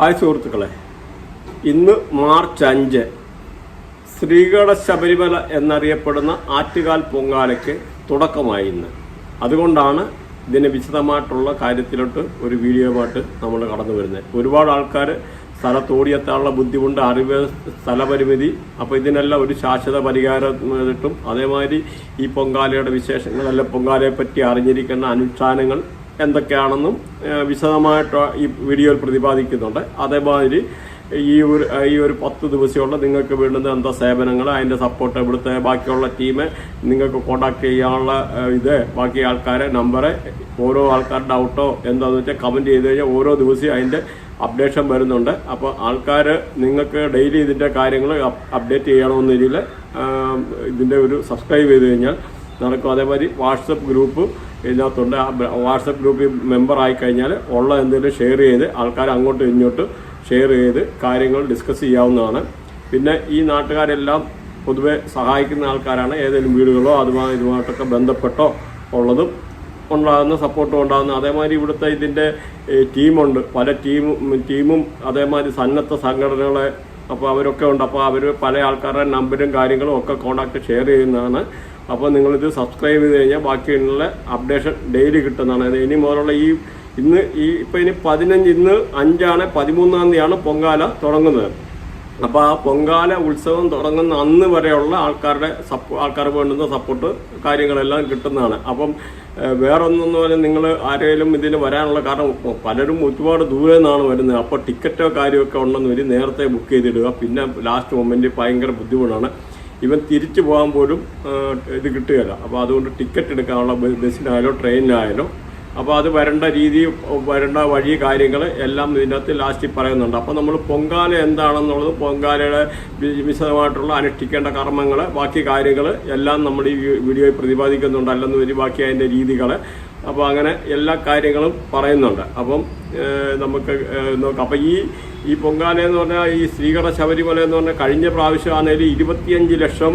Hi സുഹൃത്തുക്കളെ. ഇന്ന് March അഞ്ച്. ശ്രീകട ശബരിമല എന്നറിയപ്പെടുന്ന ആറ്റുകാൽ പൊങ്കാലയ്ക്ക് തുടക്കമായി ഇന്ന്. അതുകൊണ്ടാണ് ഇതിന് വിശദമായിട്ടുള്ള കാര്യത്തിലോട്ട് ഒരു വീഡിയോയുമായിട്ട് നമ്മൾ കടന്നു വരുന്നത്. ഒരുപാട് ആൾക്കാർ സ്ഥലത്തോടിയെത്താനുള്ള ബുദ്ധിമുട്ട് അറിവ് സ്ഥലപരിമിതി അപ്പോൾ ഇതിനെല്ലാം ഒരു ശാശ്വത പരിഹാരം കിട്ടും അതേമാതിരി ഈ പൊങ്കാലയുടെ വിശേഷങ്ങളെല്ലാം പൊങ്കാലയെ പറ്റി അറിഞ്ഞിരിക്കുന്ന അനുഷ്ഠാനങ്ങൾ എന്തൊക്കെയാണെന്നും വിശദമായിട്ട് ഈ വീഡിയോയിൽ പ്രതിപാദിക്കുന്നുണ്ട്. അതേമാതിരി ഈ ഒരു ഈ ഒരു പത്ത് ദിവസമുള്ള നിങ്ങൾക്ക് വേണ്ടുന്ന എന്താ സേവനങ്ങൾ അതിന്റെ സപ്പോർട്ട് ഇവിടുത്തെ ബാക്കിയുള്ള ടീം നിങ്ങൾക്ക് കോണ്ടാക്ട് ചെയ്യാനുള്ള ഇത് ബാക്കി ആൾക്കാരെ നമ്പറ് ഓരോ ആൾക്കാരുടെ ഡൗട്ടോ എന്താണെന്ന് വെച്ചാൽ കമന്റ് ചെയ്ത് കഴിഞ്ഞാൽ ഓരോ ദിവസവും അതിന്റെ അപ്ഡേഷൻ വരുന്നുണ്ട്. അപ്പോൾ ആൾക്കാർ നിങ്ങൾക്ക് ഡെയിലി ഇതിന്റെ കാര്യങ്ങൾ അപ്ഡേറ്റ് ചെയ്യണമെന്ന രീതിയിൽ ഇതിന്റെ ഒരു സബ്സ്ക്രൈബ് ചെയ്ത് കഴിഞ്ഞാൽ നടക്കും. അതേമാതിരി വാട്സപ്പ് ഗ്രൂപ്പ് ഇതിനകത്തുണ്ട്. ആ വാട്സപ്പ് ഗ്രൂപ്പിൽ മെമ്പർ ആയി കഴിഞ്ഞാൽ ഉള്ള എന്തെങ്കിലും ഷെയർ ചെയ്ത് ആൾക്കാർ അങ്ങോട്ടും ഇങ്ങോട്ടും ഷെയർ ചെയ്ത് കാര്യങ്ങൾ ഡിസ്കസ് ചെയ്യാവുന്നതാണ്. പിന്നെ ഈ നാട്ടുകാരെല്ലാം പൊതുവെ സഹായിക്കുന്ന ആൾക്കാരാണ്. ഏതെങ്കിലും വീടുകളോ അതുമായി ഇതുമായിട്ടൊക്കെ ബന്ധപ്പെട്ടോ ഉള്ളതും ഉണ്ടാകുന്ന സപ്പോർട്ടും ഉണ്ടാകുന്ന അതേമാതിരി ഇവിടുത്തെ ഇതിന്റെ ടീമുണ്ട് പല ടീമും ടീമും അതേമാതിരി സന്നദ്ധ സംഘടനകളെ അപ്പോൾ അവരൊക്കെ ഉണ്ട്. അപ്പോൾ അവർ പല ആൾക്കാരുടെ നമ്പരും കാര്യങ്ങളും ഒക്കെ കോൺടാക്ട് ഷെയർ ചെയ്യുന്നതാണ്. അപ്പോൾ നിങ്ങളിത് സബ്സ്ക്രൈബ് ചെയ്ത് കഴിഞ്ഞാൽ ബാക്കിയുള്ള അപ്ഡേഷൻ ഡെയിലി കിട്ടുന്നതാണ്. ഇനി മുതലുള്ള ഈ ഇന്ന് ഈ ഇപ്പോൾ ഇനി പതിനഞ്ച് ഇന്ന് അഞ്ചാണ് പതിമൂന്നാം തീയതിയാണ് പൊങ്കാല തുടങ്ങുന്നത്. അപ്പോൾ ആ പൊങ്കാല ഉത്സവം തുടങ്ങുന്ന അന്ന് വരെയുള്ള ആൾക്കാരുടെ സപ്പോ ആൾക്കാർക്ക് വേണ്ടുന്ന സപ്പോർട്ട് കാര്യങ്ങളെല്ലാം കിട്ടുന്നതാണ്. അപ്പം വേറൊന്നെന്ന് പറഞ്ഞാൽ നിങ്ങൾ ആരെങ്കിലും ഇതിന് വരാനുള്ള കാരണം പലരും ഒരുപാട് ദൂരെ നിന്നാണ് വരുന്നത്. അപ്പോൾ ടിക്കറ്റോ കാര്യമൊക്കെ ഉണ്ടെന്ന് വരും നേരത്തെ ബുക്ക് ചെയ്തിടുക. പിന്നെ ലാസ്റ്റ് മൊമെന്റ് ഭയങ്കര ബുദ്ധിമുട്ടാണ്. ഇവൻ തിരിച്ചു പോകാൻ പോലും ഇത് കിട്ടുകയില്ല. അപ്പോൾ അതുകൊണ്ട് ടിക്കറ്റ് എടുക്കാനുള്ള ബസ്സിനായാലോ ട്രെയിനിനായാലോ അപ്പോൾ അത് വരേണ്ട രീതി വരേണ്ട വഴി കാര്യങ്ങൾ എല്ലാം ഇതിനകത്ത് ലാസ്റ്റിൽ പറയുന്നുണ്ട്. അപ്പോൾ നമ്മൾ പൊങ്കാല എന്താണെന്നുള്ളത് പൊങ്കാലയുടെ വിശദമായിട്ടുള്ള അനുഷ്ഠിക്കേണ്ട കർമ്മങ്ങൾ ബാക്കി കാര്യങ്ങൾ എല്ലാം നമ്മൾ ഈ വീഡിയോയിൽ പ്രതിപാദിക്കുന്നുണ്ട്. അല്ലെന്ന് വരി ബാക്കി അതിന്റെ രീതികൾ അപ്പോൾ അങ്ങനെ എല്ലാ കാര്യങ്ങളും പറയുന്നുണ്ട്. അപ്പം നമുക്ക് നോക്കാം. അപ്പോൾ ഈ ഈ പൊങ്കാല എന്ന് പറഞ്ഞാൽ ഈ ശ്രീകട ശബരിമല എന്ന് പറഞ്ഞാൽ കഴിഞ്ഞ പ്രാവശ്യം ആണെങ്കിൽ ഇരുപത്തിയഞ്ച് ലക്ഷം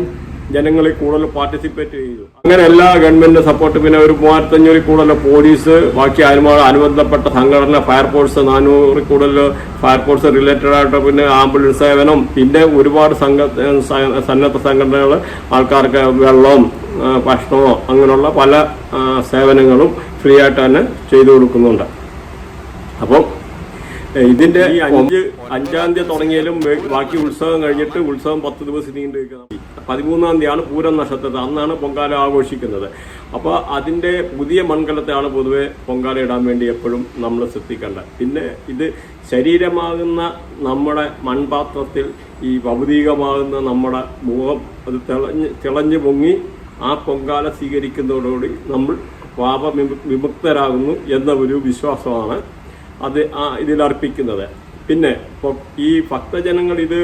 ജനങ്ങളിൽ കൂടുതൽ പാർട്ടിസിപ്പേറ്റ് ചെയ്തു. അങ്ങനെ എല്ലാ ഗവൺമെന്റിന്റെ സപ്പോർട്ട് പിന്നെ ഒരു മൂവായിരത്തഞ്ഞൂറിൽ കൂടുതൽ പോലീസ് ബാക്കി അനുമാ അനുബന്ധപ്പെട്ട സംഘടന ഫയർഫോഴ്സ് നാനൂറിൽ കൂടുതൽ ഫയർഫോഴ്സ് റിലേറ്റഡ് ആയിട്ട് പിന്നെ ആംബുലൻസ് സേവനം പിന്നെ ഒരുപാട് സംഘ സന്നദ്ധ സംഘടനകൾ ആൾക്കാർക്ക് വെള്ളം ഭക്ഷണമോ അങ്ങനെയുള്ള പല സേവനങ്ങളും ഫ്രീ ആയിട്ട് തന്നെ ചെയ്തു കൊടുക്കുന്നുണ്ട്. അപ്പം ഇതിന്റെ അഞ്ച് അഞ്ചാം തീയതി തുടങ്ങിയാലും ബാക്കി ഉത്സവം കഴിഞ്ഞിട്ട് ഉത്സവം പത്ത് ദിവസം നീണ്ടു നിൽക്കുന്നത് പതിമൂന്നാം തീയതിയാണ് പൂരം നക്ഷത്രത്തിൽ അന്നാണ് പൊങ്കാല ആഘോഷിക്കുന്നത്. അപ്പോൾ അതിന്റെ പുതിയ മൺകലത്തെയാണ് പൊതുവെ പൊങ്കാല ഇടാൻ വേണ്ടി എപ്പോഴും നമ്മൾ ശ്രദ്ധിക്കേണ്ടത്. പിന്നെ ഇത് ശരീരമാകുന്ന നമ്മുടെ മൺപാത്രത്തിൽ ഈ ഭൗതികമാകുന്ന നമ്മുടെ മുഖം അത് തിളഞ്ഞ് തിളഞ്ഞു പൊങ്ങി ആ പൊങ്കാല സ്വീകരിക്കുന്നതോടുകൂടി നമ്മൾ പാപ വിമുക്തരാകുന്നു എന്ന ഒരു വിശ്വാസമാണ് അത് ആ ഇതിൽ അർപ്പിക്കുന്നത്. പിന്നെ ഈ ഭക്തജനങ്ങൾ ഇത്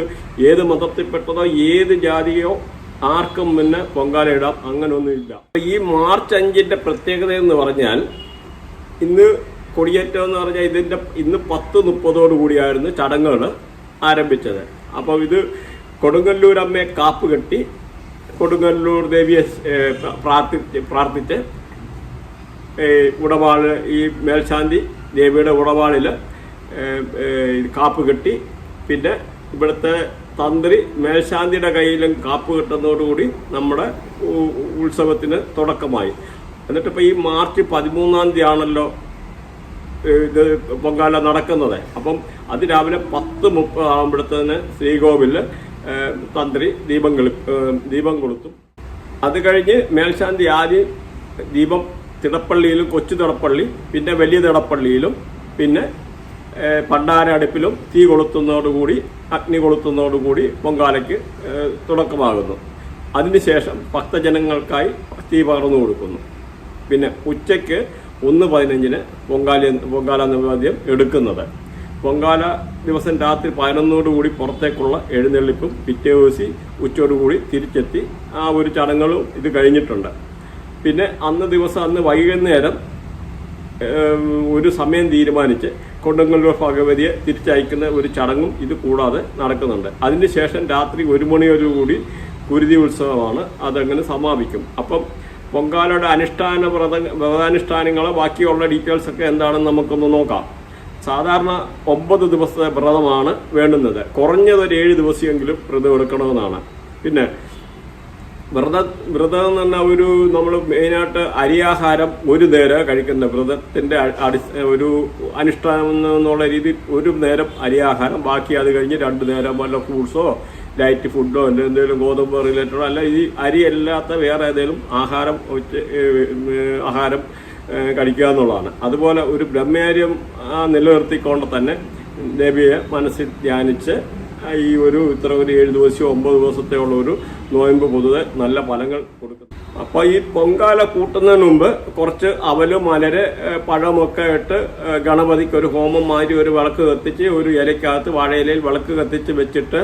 ഏത് മതത്തിൽപ്പെട്ടതോ ഏത് ജാതിയോ ആർക്കും പിന്നെ പൊങ്കാല ഇടാം അങ്ങനെയൊന്നുമില്ല ഈ മാർച്ച് അഞ്ചിന്റെ പ്രത്യേകത എന്ന് പറഞ്ഞാൽ ഇന്ന് കൊടിയേറ്റം എന്ന് പറഞ്ഞാൽ ഇതിന്റെ ഇന്ന് പത്ത് മുപ്പതോടു കൂടിയായിരുന്നു ചടങ്ങുകൾ ആരംഭിച്ചത്. അപ്പോൾ ഇത് കൊടുങ്ങല്ലൂർ അമ്മയെ കാപ്പ് കെട്ടി കൊടുങ്ങല്ലൂർ ദേവിയെ പ്രാർത്ഥി പ്രാർത്ഥിച്ച് ഉടവാൾ ഈ മേൽശാന്തി ദേവിയുടെ ഉടവാളിൽ കാപ്പ് കെട്ടി പിന്നെ ഇവിടുത്തെ തന്ത്രി മേൽശാന്തിയുടെ കയ്യിലും കാപ്പ് കെട്ടുന്നതോടുകൂടി നമ്മുടെ ഉത്സവത്തിന് തുടക്കമായി. എന്നിട്ട് ഇപ്പം ഈ മാർച്ച് പതിമൂന്നാം തീയതി ആണല്ലോ ഇത് പൊങ്കാല നടക്കുന്നത്. അപ്പം അത് രാവിലെ പത്ത് മുപ്പത് ആകുമ്പോഴത്തേന് ശ്രീകോവിലിൽ തന്ത്രി ദീപം കളി ദീപം കൊളുത്തും. അത് കഴിഞ്ഞ് മേൽശാന്തി ആദ്യം ദീപം തിടപ്പള്ളിയിലും കൊച്ചു തിടപ്പള്ളി പിന്നെ വലിയ തിടപ്പള്ളിയിലും പിന്നെ പണ്ടാരടുപ്പിലും തീ കൊളുത്തുന്നതോടുകൂടി അഗ്നി കൊളുത്തുന്നതോടുകൂടി പൊങ്കാലയ്ക്ക് തുടക്കമാകുന്നു. അതിനുശേഷം ഭക്തജനങ്ങൾക്കായി തീ പകർന്നു കൊടുക്കുന്നു. പിന്നെ ഉച്ചയ്ക്ക് ഒന്ന് പതിനഞ്ചിന് പൊങ്കാല പൊങ്കാല നിവേദ്യം എടുക്കുന്നത്. പൊങ്കാല ദിവസം രാത്രി പതിനൊന്നോടുകൂടി പുറത്തേക്കുള്ള എഴുന്നള്ളിപ്പും പിറ്റേ ദിവസം ഉച്ചയോടുകൂടി തിരിച്ചെത്തി ആ ഒരു ചടങ്ങുകളും ഇത് കഴിഞ്ഞിട്ടുണ്ട്. പിന്നെ അന്ന് ദിവസം അന്ന് വൈകുന്നേരം ഒരു സമയം തീരുമാനിച്ച് കൊടുങ്ങല്ലൂർ ഭഗവതിയെ തിരിച്ചയക്കുന്ന ഒരു ചടങ്ങും ഇത് കൂടാതെ നടക്കുന്നുണ്ട്. അതിനുശേഷം രാത്രി ഒരു മണിയോടുകൂടി കുരുതി ഉത്സവമാണ്. അതങ്ങനെ സമാപിക്കും. അപ്പം പൊങ്കാലയുടെ അനുഷ്ഠാന വ്രത വ്രതാനുഷ്ഠാനങ്ങളോ ബാക്കിയുള്ള ഡീറ്റെയിൽസ് ഒക്കെ എന്താണെന്ന് നമുക്കൊന്ന് നോക്കാം. സാധാരണ ഒമ്പത് ദിവസത്തെ വ്രതമാണ് വേണ്ടുന്നത്. കുറഞ്ഞത് ഒരു ഏഴ് ദിവസമെങ്കിലും വ്രതം എടുക്കണമെന്നാണ് പിന്നെ വ്രത വ്രതം എന്ന് പറഞ്ഞാൽ ഒരു നമ്മൾ മെയിനായിട്ട് അരിയാഹാരം ഒരു നേരം കഴിക്കുന്ന വ്രതത്തിന്റെ അടി ഒരു അനുഷ്ഠാനം എന്നുള്ള രീതിയിൽ ഒരു നേരം അരിയാഹാരം ബാക്കി അത് കഴിഞ്ഞ് രണ്ട് നേരം വല്ല ഫ്രൂട്ട്സോ ലൈറ്റ് ഫുഡോ എന്തെങ്കിലും ഗോതമ്പ് റിലേറ്റഡോ അല്ല ഈ അരി അല്ലാത്ത വേറെ ഏതെങ്കിലും ആഹാരം ആഹാരം കഴിക്കുക എന്നുള്ളതാണ്. അതുപോലെ ഒരു ബ്രഹ്മചര്യം നിലനിർത്തിക്കൊണ്ട് തന്നെ ദേവിയെ മനസ്സിൽ ധ്യാനിച്ച് ഈ ഒരു ഇത്ര ഒരു ഏഴ് ദിവസമോ ഒമ്പത് ദിവസത്തെ ഉള്ള ഒരു നോയമ്പ് പൊതുവെ നല്ല ഫലങ്ങൾ കൊടുക്കും അപ്പോൾ ഈ പൊങ്കാല കൂട്ടുന്നതിന് മുമ്പ് കുറച്ച് അവൽ മലര് പഴമൊക്കെ ഇട്ട് ഗണപതിക്ക് ഒരു ഹോമം മാതിരി ഒരു വിളക്ക് കത്തിച്ച് ഒരു ഇലയ്ക്കകത്ത് വാഴയിലയിൽ വിളക്ക് കത്തിച്ച് വെച്ചിട്ട്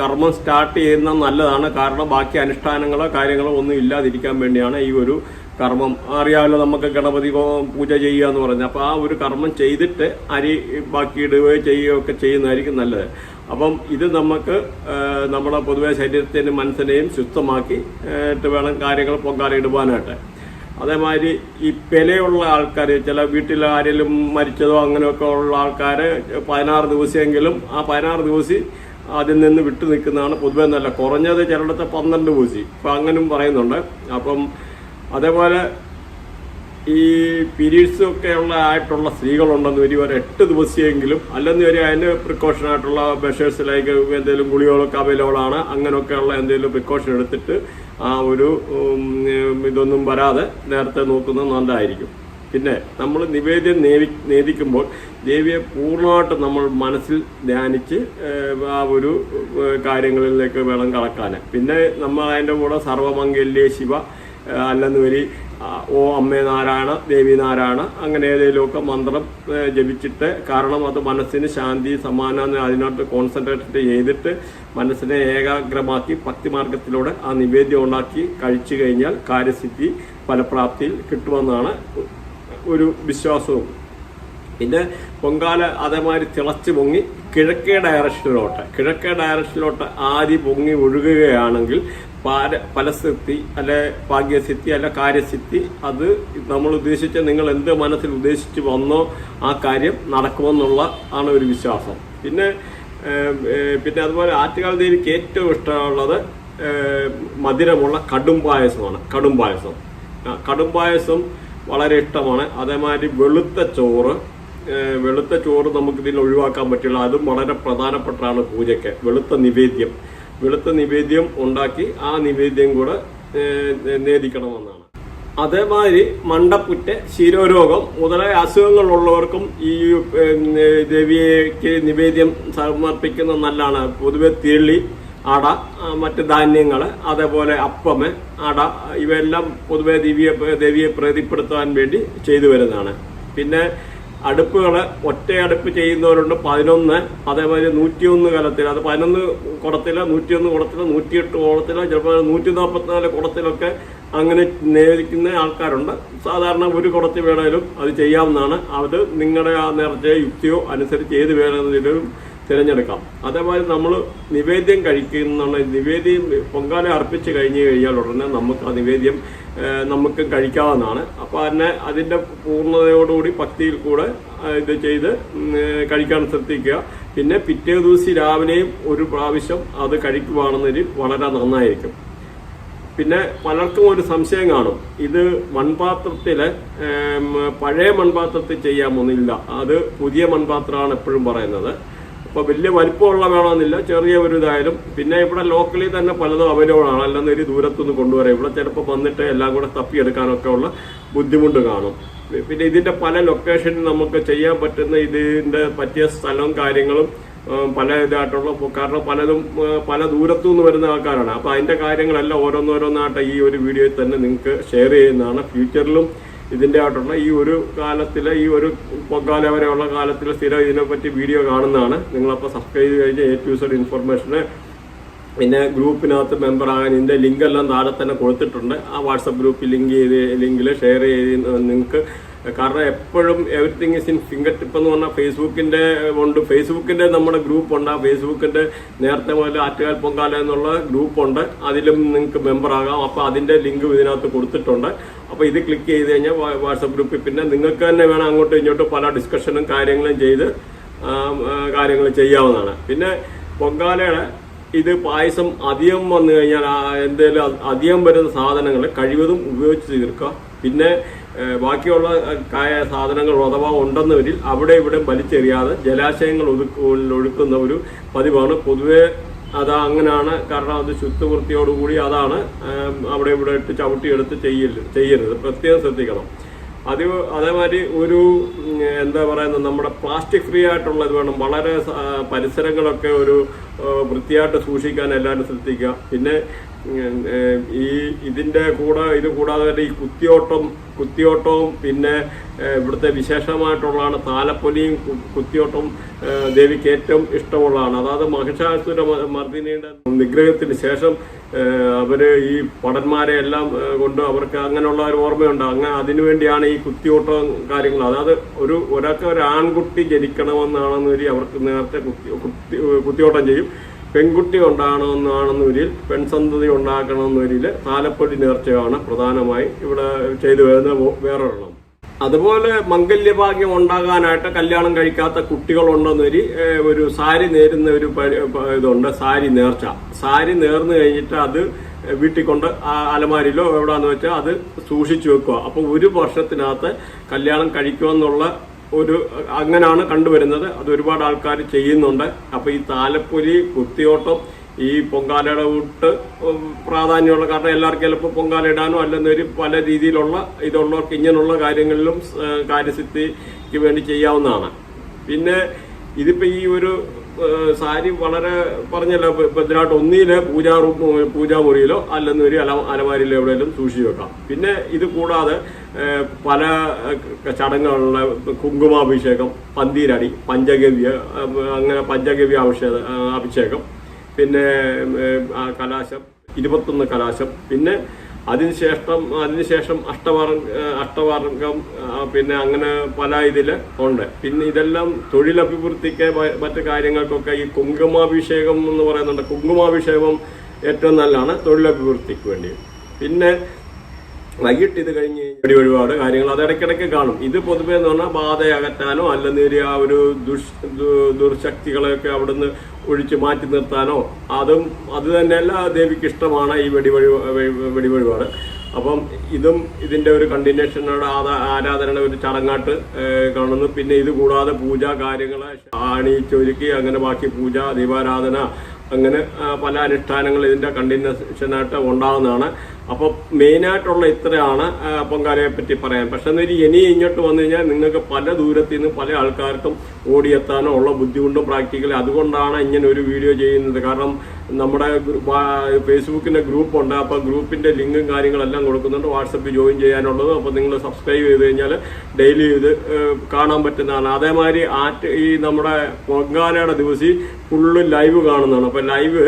കർമ്മം സ്റ്റാർട്ട് ചെയ്യുന്നത് നല്ലതാണ്. കാരണം ബാക്കി അനുഷ്ഠാനങ്ങളോ കാര്യങ്ങളോ ഒന്നും ഇല്ലാതിരിക്കാൻ വേണ്ടിയാണ് ഈ ഒരു കർമ്മം അറിയാമല്ലോ നമുക്ക് ഗണപതി പൂജ ചെയ്യുക എന്ന് പറഞ്ഞാൽ അപ്പോൾ ആ ഒരു കർമ്മം ചെയ്തിട്ട് അരി ബാക്കി ഇടുകയോ ചെയ്യുകയോ ഒക്കെ ചെയ്യുന്നതായിരിക്കും നല്ലത്. അപ്പം ഇത് നമുക്ക് നമ്മുടെ പൊതുവെ ശരീരത്തിനും മനസ്സിനെയും ശുദ്ധമാക്കി വേണം കാര്യങ്ങൾ പൊങ്കാല ഇടുവാനായിട്ട്. അതേമാതിരി ഈ പെലയുള്ള ആൾക്കാർ ചില വീട്ടിൽ ആരെങ്കിലും മരിച്ചതോ അങ്ങനെയൊക്കെ ഉള്ള ആൾക്കാർ പതിനാറ് ദിവസമെങ്കിലും ആ പതിനാറ് ദിവസം അതിൽ നിന്ന് വിട്ടു നിൽക്കുന്നതാണ് പൊതുവെ നല്ല. കുറഞ്ഞത് ചിലയിടത്ത് പന്ത്രണ്ട് ദിവസം. അപ്പം അങ്ങനെയും പറയുന്നുണ്ട്. അപ്പം അതേപോലെ ഈ പീരീഡ്സ് ഒക്കെ ഉള്ള ആയിട്ടുള്ള സ്ത്രീകളുണ്ടെന്ന് വരും. ഒരു എട്ട് ദിവസമെങ്കിലും അല്ലെന്ന് വരും അതിന് പ്രിക്കോഷൻ ആയിട്ടുള്ള മെഷേഴ്സ് ലൈക്ക് എന്തെങ്കിലും ഗുളികകളൊക്കെ അവൈലബിൾ ആണ് അങ്ങനെയൊക്കെയുള്ള എന്തെങ്കിലും പ്രിക്കോഷൻ എടുത്തിട്ട് ആ ഒരു ഇതൊന്നും വരാതെ നേരത്തെ നോക്കുന്നത് നല്ലതായിരിക്കും. പിന്നെ നമ്മൾ നിവേദ്യം നേവി നേദിക്കുമ്പോൾ ദേവിയെ പൂർണമായിട്ട് നമ്മൾ മനസ്സിൽ ധ്യാനിച്ച് ആ ഒരു കാര്യങ്ങളിലേക്ക് വേണം കടക്കാൻ പിന്നെ നമ്മൾ അതിന്റെ കൂടെ സർവമംഗല്യ ശിവ ഏഹ്, അല്ലെന്ന് വരി ഓ അമ്മേ നാരായണ ദേവി നാരായണ അങ്ങനെ ഏതെങ്കിലുമൊക്കെ മന്ത്രം ജപിച്ചിട്ട് കാരണം അത് മനസ്സിന് ശാന്തി സമാനം അതിനകത്ത് കോൺസെൻട്രേറ്റ് ചെയ്തിട്ട് മനസ്സിനെ ഏകാഗ്രമാക്കി ഭക്തിമാർഗത്തിലൂടെ ആ നിവേദ്യം ഉണ്ടാക്കി കഴിച്ചു കഴിഞ്ഞാൽ കാര്യസിദ്ധി ഫലപ്രാപ്തിയിൽ കിട്ടുമെന്നാണ് ഒരു വിശ്വാസവും. പിന്നെ പൊങ്കാല അതേമാതിരി തിളച്ച് പൊങ്ങി കിഴക്കേ ഡയറക്ഷനിലോട്ട് കിഴക്കേ ഡയറക്ഷനിലോട്ട് ആരി പൊങ്ങി ഒഴുകുകയാണെങ്കിൽ പാര ഫലസിദ്ധി അല്ലെ ഭാഗ്യസിദ്ധി അല്ല കാര്യസിദ്ധി അത് നമ്മൾ ഉദ്ദേശിച്ച നിങ്ങൾ എന്ത് മനസ്സിൽ ഉദ്ദേശിച്ച് വന്നോ ആ കാര്യം നടക്കുമെന്നുള്ള ആണ് ഒരു വിശ്വാസം. പിന്നെ പിന്നെ അതുപോലെ ആറ്റുകാലത്ത് എനിക്ക് ഏറ്റവും ഇഷ്ടമുള്ളത് മധുരമുള്ള കടും പായസമാണ് കടും പായസം. കടും പായസം വളരെ ഇഷ്ടമാണ്. അതേമാതിരി വെളുത്ത ചോറ് വെളുത്ത ചോറ് നമുക്ക് ഇതിൽ ഒഴിവാക്കാൻ പറ്റില്ല. അതും വളരെ പ്രധാനപ്പെട്ടാണ് പൂജയ്ക്ക്. വെളുത്ത നിവേദ്യം. വെളുത്ത നിവേദ്യം ഉണ്ടാക്കി ആ നിവേദ്യം കൂടെ നേടിക്കണമെന്നാണ്. അതേമാതിരി മണ്ടപ്പുറ്റ് ശിരോരോഗം മുതലായ അസുഖങ്ങളുള്ളവർക്കും ഈ ദേവിയേക്ക് നിവേദ്യം സമർപ്പിക്കുന്നത് നല്ലതാണ് പൊതുവെ തിള്ളി അട മറ്റ് ധാന്യങ്ങൾ അതേപോലെ അപ്പം അട ഇവയെല്ലാം പൊതുവെ ദിവ്യ ദേവിയെ പ്രീതിപ്പെടുത്താൻ വേണ്ടി ചെയ്തു വരുന്നതാണ്. പിന്നെ അടുപ്പുകൾ ഒറ്റ അടുപ്പ് ചെയ്യുന്നവരുണ്ട്. പതിനൊന്ന് അതേമാതിരി നൂറ്റിയൊന്ന് കലത്തിൽ അത് പതിനൊന്ന് കുടത്തിൽ നൂറ്റിയൊന്ന് കുടത്തിൽ നൂറ്റിയെട്ട് കുളത്തിൽ ചിലപ്പോൾ നൂറ്റി നാൽപ്പത്തിനാല് കുടത്തിലൊക്കെ അങ്ങനെ നേരിക്കുന്ന ആൾക്കാരുണ്ട്. സാധാരണ ഒരു കുടത്തിൽ വേണേലും അത് ചെയ്യാവുന്നതാണ്. അത് നിങ്ങളുടെ ആ നേരത്തെ യുക്തിയോ അനുസരിച്ച് ഏത് വേണമെങ്കിലും തിരഞ്ഞെടുക്കാം. അതേപോലെ നമ്മൾ നിവേദ്യം കഴിക്കുന്ന നിവേദ്യം പൊങ്കാല അർപ്പിച്ച് കഴിഞ്ഞ് കഴിഞ്ഞാൽ ഉടനെ നമുക്ക് ആ നിവേദ്യം നമുക്ക് കഴിക്കാവുന്നതാണ്. അപ്പോൾ തന്നെ അതിന്റെ പൂർണതയോടുകൂടി ഭക്തിയിൽ കൂടെ ഇത് ചെയ്ത് കഴിക്കാൻ ശ്രദ്ധിക്കുക. പിന്നെ പിറ്റേ ദിവസം രാവിലെയും ഒരു പ്രാവശ്യം അത് കഴിക്കുവാണെന്നതിൽ വളരെ നന്നായിരിക്കും. പിന്നെ പലർക്കും ഒരു സംശയം കാണും. ഇത് മൺപാത്രത്തിൽ പഴയ മൺപാത്രത്തിൽ ചെയ്യാമൊന്നുമില്ല അത് പുതിയ മൺപാത്രമാണ് എപ്പോഴും പറയുന്നത്. അപ്പോൾ വലിയ വലിപ്പമുള്ള വേണമെന്നില്ല ചെറിയ ഒരു പിന്നെ ഇവിടെ ലോക്കലി തന്നെ പലതും അവൈലബിൾ ആണ്. അല്ലെന്ന് ഒരു ദൂരത്തുനിന്ന് കൊണ്ടുവരാം ഇവിടെ ചിലപ്പോൾ വന്നിട്ട് എല്ലാം കൂടെ തപ്പിയെടുക്കാനൊക്കെ ഉള്ള ബുദ്ധിമുട്ട് കാണും. പിന്നെ ഇതിന്റെ പല ലൊക്കേഷനിൽ നമുക്ക് ചെയ്യാൻ പറ്റുന്ന ഇതിന്റെ പറ്റിയ സ്ഥലവും കാര്യങ്ങളും പല ഇതായിട്ടുള്ള കാരണം പലതും പല ദൂരത്തു നിന്ന് വരുന്ന ആൾക്കാരാണ്. അപ്പൊ അതിന്റെ കാര്യങ്ങളെല്ലാം ഓരോന്നോരോന്നായിട്ട് ഈ ഒരു വീഡിയോയിൽ തന്നെ നിങ്ങൾക്ക് ഷെയർ ചെയ്യുന്നതാണ്. ഫ്യൂച്ചറിലും ഇതിന്റെ ആയിട്ടുള്ള ഈ ഒരു കാലത്തിലെ ഈ ഒരു പൊങ്കാല വരെയുള്ള കാലത്തിലെ സ്ഥിരം ഇതിനെപ്പറ്റി വീഡിയോ കാണുന്നതാണ്. നിങ്ങളപ്പോൾ സബ്സ്ക്രൈബ് ചെയ്ത് കഴിഞ്ഞാൽ എ ടു സെഡ് ഇൻഫർമേഷന് പിന്നെ ഗ്രൂപ്പിനകത്ത് മെമ്പർ ആകാൻ ഇതിന്റെ ലിങ്ക് എല്ലാം താഴെ തന്നെ കൊടുത്തിട്ടുണ്ട്. ആ വാട്സപ്പ് ഗ്രൂപ്പിൽ ലിങ്ക് ചെയ്ത് ലിങ്കിൽ ഷെയർ ചെയ്ത് നിങ്ങൾക്ക് കാരണം എപ്പോഴും everything is in finger tip എന്ന് പറഞ്ഞാൽ ഫേസ്ബുക്കിന്റെ ഉണ്ട്. ഫേസ്ബുക്കിന്റെ നമ്മുടെ ഗ്രൂപ്പ് ഉണ്ട്. ആ ഫേസ്ബുക്കിന്റെ നേരത്തെ മുതൽ ആറ്റുകാൽ പൊങ്കാല എന്നുള്ള ഗ്രൂപ്പ് ഉണ്ട്. അതിലും നിങ്ങൾക്ക് മെമ്പർ ആകാം. അപ്പൊ അതിന്റെ ലിങ്ക് ഇതിനകത്ത് കൊടുത്തിട്ടുണ്ട്. അപ്പൊ ഇത് ക്ലിക്ക് ചെയ്ത് കഴിഞ്ഞാൽ വാട്സപ്പ് ഗ്രൂപ്പിൽ പിന്നെ നിങ്ങൾക്ക് തന്നെ വേണം അങ്ങോട്ടും ഇങ്ങോട്ടും പല ഡിസ്കഷനും കാര്യങ്ങളും ചെയ്ത് കാര്യങ്ങൾ ചെയ്യാവുന്നതാണ്. പിന്നെ പൊങ്കാലയുടെ ഇത് പായസം അധികം വന്നു കഴിഞ്ഞാൽ എന്തെങ്കിലും അധികം വരുന്ന സാധനങ്ങൾ കഴിവതും ഉപയോഗിച്ച് തീർക്കുക പിന്നെ ബാക്കിയുള്ള കായ സാധനങ്ങൾ അഥവാ ഉണ്ടെന്നവരിൽ അവിടെ ഇവിടെ വലിച്ചെറിയാതെ ജലാശയങ്ങൾ ഒഴുക്കുന്ന ഒരു പതിവാണ്. പൊതുവേ അത് അങ്ങനെയാണ് കാരണം അത് ശുദ്ധവൃത്തിയോടുകൂടി അതാണ് അവിടെ ഇവിടെ ഇട്ട് ചവിട്ടിയെടുത്ത് ചെയ്യരുത് ചെയ്യരുത്. പ്രത്യേകം ശ്രദ്ധിക്കണം. അത് അതേമാതിരി ഒരു എന്താ പറയുന്നത് നമ്മുടെ പ്ലാസ്റ്റിക് ഫ്രീ ആയിട്ടുള്ളത് വേണം. വളരെ പരിസരങ്ങളൊക്കെ ഒരു വൃത്തിയായിട്ട് സൂക്ഷിക്കാൻ എല്ലാവരും ശ്രദ്ധിക്കുക. പിന്നെ ഈ ഇതിന്റെ കൂടെ ഇത് കൂടാതെ തന്നെ ഈ കുത്തിയോട്ടം കുത്തിയോട്ടവും പിന്നെ ഇവിടുത്തെ വിശേഷമായിട്ടുള്ളതാണ് താലപ്പൊലിയും കുത്തിയോട്ടവും ദേവിക്ക് ഏറ്റവും ഇഷ്ടമുള്ളതാണ്. അതായത് മഹിഷാസുര മർദ്ദിനിയുടെ നിഗ്രഹത്തിന് ശേഷം അവർ ഈ പടന്മാരെ എല്ലാം കൊണ്ട് അവർക്ക് അങ്ങനെയുള്ള ഒരു ഓർമ്മയുണ്ട്. അങ്ങനെ അതിനുവേണ്ടിയാണ് ഈ കുത്തിയോട്ടം കാര്യങ്ങൾ. അതായത് ഒരു ഒരാൾക്ക് ഒരു ആൺകുട്ടി ജനിക്കണമെന്നാണെന്ന് അവർക്ക് നേരത്തെ കുത്തി കുത്തിയോട്ടം ചെയ്യും. പെൺകുട്ടി ഉണ്ടാകണമെന്നാണെന്നൊരിൽ പെൺസന്തതി ഉണ്ടാക്കണമെന്നൊരിൽ താലപ്പൊലി നേർച്ചയാണ് പ്രധാനമായി ഇവിടെ ചെയ്തു വരുന്ന വേറൊരെണ്ണം. അതുപോലെ മംഗല്യഭാഗ്യം ഉണ്ടാകാനായിട്ട് കല്യാണം കഴിക്കാത്ത കുട്ടികളുണ്ടെന്നൊരു ഒരു സാരി നേരുന്ന ഒരു ഇതുണ്ട് സാരി നേർച്ച. സാരി നേർന്നു കഴിഞ്ഞിട്ട് അത് വീട്ടിൽ കൊണ്ട് ആ അലമാരിയിലോ എവിടാന്ന് വെച്ചാൽ അത് സൂക്ഷിച്ചു വെക്കുക. അപ്പോൾ ഒരു വർഷത്തിനകത്ത് കല്യാണം കഴിക്കുമെന്നുള്ള ഒരു അങ്ങനെയാണ് കണ്ടുവരുന്നത്. അത് ഒരുപാട് ആൾക്കാർ ചെയ്യുന്നുണ്ട്. അപ്പോൾ ഈ താലപ്പൊലി കുത്തിയോട്ടം ഈ പൊങ്കാലയുടെ വിട്ട് പ്രാധാന്യമുള്ള കാരണം എല്ലാവർക്കും ചിലപ്പോൾ പൊങ്കാല ഇടാനോ അല്ലെന്നൊരു പല രീതിയിലുള്ള ഇതുള്ളവർക്ക് ഇങ്ങനെയുള്ള കാര്യങ്ങളിലും കാര്യസിദ്ധിക്ക് വേണ്ടി ചെയ്യാവുന്നതാണ്. പിന്നെ ഇതിപ്പോ ഈ ഒരു സാരി വളരെ പറഞ്ഞല്ലോ ഇതിനകത്ത് ഒന്നിയിൽ പൂജാ റൂം പൂജാമുറിയിലോ അല്ലെന്ന് ഒരു അല അലമാരിയിലോ എവിടെയെങ്കിലും സൂക്ഷിച്ചു വെക്കാം. പിന്നെ ഇത് കൂടാതെ പല ചടങ്ങുകളുള്ള കുങ്കുമാഭിഷേകം പന്തീരടി പഞ്ചഗവ്യ അങ്ങനെ പഞ്ചഗവ്യ അഭിഷേക അഭിഷേകം പിന്നെ കലാശം ഇരുപത്തൊന്ന് കലാശം പിന്നെ അതിനുശേഷം അതിനുശേഷം അഷ്ടവർഗ അഷ്ടവർഗം പിന്നെ അങ്ങനെ പല ഇതിൽ ഉണ്ട്. പിന്നെ ഇതെല്ലാം തൊഴിലഭിവൃദ്ധിക്ക് മറ്റു കാര്യങ്ങൾക്കൊക്കെ ഈ കുങ്കുമാഭിഷേകം എന്ന് പറയുന്നുണ്ട്. കുങ്കുമാഭിഷേകം ഏറ്റവും നല്ലതാണ് തൊഴിലഭിവൃദ്ധിക്ക് വേണ്ടി. പിന്നെ വൈകിട്ട് ഇത് കഴിഞ്ഞ് കഴിഞ്ഞാൽ ഒരുപാട് കാര്യങ്ങൾ അത് ഇടയ്ക്കിടയ്ക്ക് കാണും. ഇത് പൊതുവെ എന്ന് പറഞ്ഞാൽ ബാധ അകറ്റാനോ അല്ലെന്നൊരു ആ ഒരു ദുഷ് ദുർശക്തികളെയൊക്കെ അവിടുന്ന് ഒഴിച്ച് മാറ്റി നിർത്താനോ അതും അത് തന്നെയല്ല ദേവിക്ക് ഇഷ്ടമാണ് ഈ വെടിവഴി വെടിവഴിപാട് അപ്പം ഇതും ഇതിന്റെ ഒരു കണ്ടിന്യൂഷനോട് ആരാധന ഒരു ചടങ്ങാട്ട് കാണുന്നു. പിന്നെ ഇത് കൂടാതെ പൂജ കാര്യങ്ങൾ ആണിച്ചൊരുക്കി അങ്ങനെ ബാക്കി പൂജ ദീപാരാധന അങ്ങനെ പല അനുഷ്ഠാനങ്ങൾ ഇതിന്റെ കണ്ടിന്യൂഷനായിട്ട് ഉണ്ടാകുന്നതാണ്. അപ്പോൾ മെയിനായിട്ടുള്ള ഇത്രയാണ് പൊങ്കാലയെ പറ്റി പറയാൻ. പക്ഷെ എന്നാൽ ഇനി ഇങ്ങോട്ട് വന്നു കഴിഞ്ഞാൽ നിങ്ങൾക്ക് പല ദൂരത്തു നിന്ന് പല ആൾക്കാർക്കും ഓടിയെത്താനോ ഉള്ള ബുദ്ധിമുട്ടും പ്രാക്ടിക്കലി. അതുകൊണ്ടാണ് ഇങ്ങനെ ഒരു വീഡിയോ ചെയ്യുന്നത്. കാരണം നമ്മുടെ ഫേസ്ബുക്കിന്റെ ഗ്രൂപ്പ് ഉണ്ട്. അപ്പോൾ ഗ്രൂപ്പിന്റെ ലിങ്കും കാര്യങ്ങളെല്ലാം കൊടുക്കുന്നുണ്ട്. വാട്സപ്പിൽ ജോയിൻ ചെയ്യാനുള്ളത്. അപ്പോൾ നിങ്ങൾ സബ്സ്ക്രൈബ് ചെയ്ത് കഴിഞ്ഞാൽ ഡെയിലി ഇത് കാണാൻ പറ്റുന്നതാണ്. അതേമാതിരി ആറ്റ് ഈ നമ്മുടെ പൊങ്കാലയുടെ ദിവസം ഫുള്ള് ലൈവ് കാണുന്നതാണ്. അപ്പോൾ ലൈവ്